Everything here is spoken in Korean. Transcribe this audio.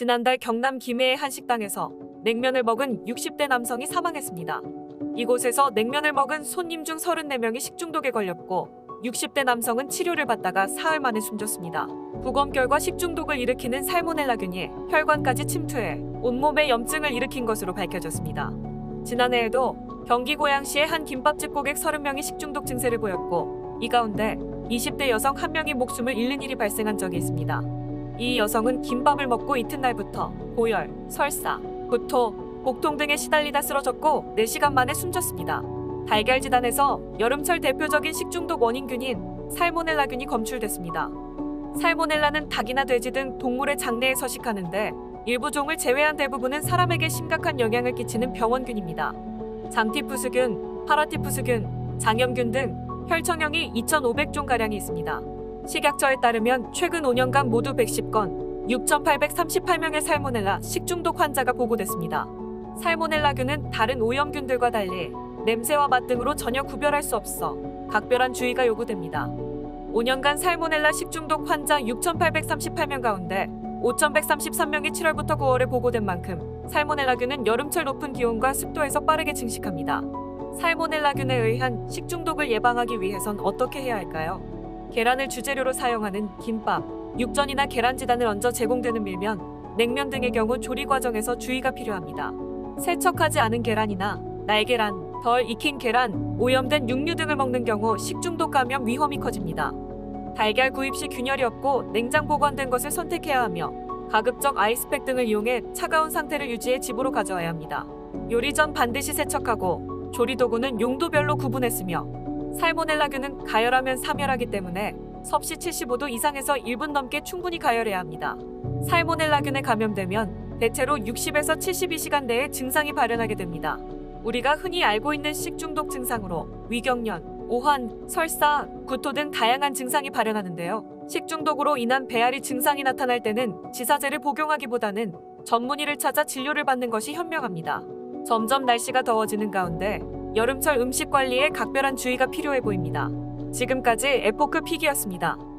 지난달 경남 김해의 한 식당에서 냉면을 먹은 60대 남성이 사망했습니다. 이곳에서 냉면을 먹은 손님 중 34명이 식중독에 걸렸고 60대 남성은 치료를 받다가 사흘 만에 숨졌습니다. 부검 결과 식중독을 일으키는 살모넬라균이 혈관까지 침투해 온몸에 염증을 일으킨 것으로 밝혀졌습니다. 지난해에도 경기 고양시의 한 김밥집 고객 30명이 식중독 증세를 보였고 이 가운데 20대 여성 한 명이 목숨을 잃는 일이 발생한 적이 있습니다. 이 여성은 김밥을 먹고 이튿날부터 고열, 설사, 구토, 복통 등에 시달리다 쓰러졌고 4시간 만에 숨졌습니다. 달걀지단에서 여름철 대표적인 식중독 원인균인 살모넬라균이 검출됐습니다. 살모넬라는 닭이나 돼지 등 동물의 장내에 서식하는데 일부 종을 제외한 대부분은 사람에게 심각한 영향을 끼치는 병원균입니다. 장티푸스균, 파라티푸스균, 장염균 등 혈청형이 2,500종가량이 있습니다. 식약처에 따르면 최근 5년간 모두 110건, 6,838명의 살모넬라 식중독 환자가 보고됐습니다. 살모넬라균은 다른 오염균들과 달리 냄새와 맛 등으로 전혀 구별할 수 없어 각별한 주의가 요구됩니다. 5년간 살모넬라 식중독 환자 6,838명 가운데 5,133명이 7월부터 9월에 보고된 만큼 살모넬라균은 여름철 높은 기온과 습도에서 빠르게 증식합니다. 살모넬라균에 의한 식중독을 예방하기 위해선 어떻게 해야 할까요? 계란을 주재료로 사용하는 김밥, 육전이나 계란지단을 얹어 제공되는 밀면, 냉면 등의 경우 조리 과정에서 주의가 필요합니다. 세척하지 않은 계란이나 날계란, 덜 익힌 계란, 오염된 육류 등을 먹는 경우 식중독 감염 위험이 커집니다. 달걀 구입 시 균열이 없고 냉장 보관된 것을 선택해야 하며 가급적 아이스팩 등을 이용해 차가운 상태를 유지해 집으로 가져와야 합니다. 요리 전 반드시 세척하고 조리 도구는 용도별로 구분했으며 살모넬라균은 가열하면 사멸하기 때문에 섭씨 75도 이상에서 1분 넘게 충분히 가열해야 합니다. 살모넬라균에 감염되면 대체로 60에서 72시간 내에 증상이 발현하게 됩니다. 우리가 흔히 알고 있는 식중독 증상으로 위경련, 오한, 설사, 구토 등 다양한 증상이 발현하는데요. 식중독으로 인한 배앓이 증상이 나타날 때는 지사제를 복용하기보다는 전문의를 찾아 진료를 받는 것이 현명합니다. 점점 날씨가 더워지는 가운데 여름철 음식 관리에 각별한 주의가 필요해 보입니다. 지금까지 에포크 픽이었습니다.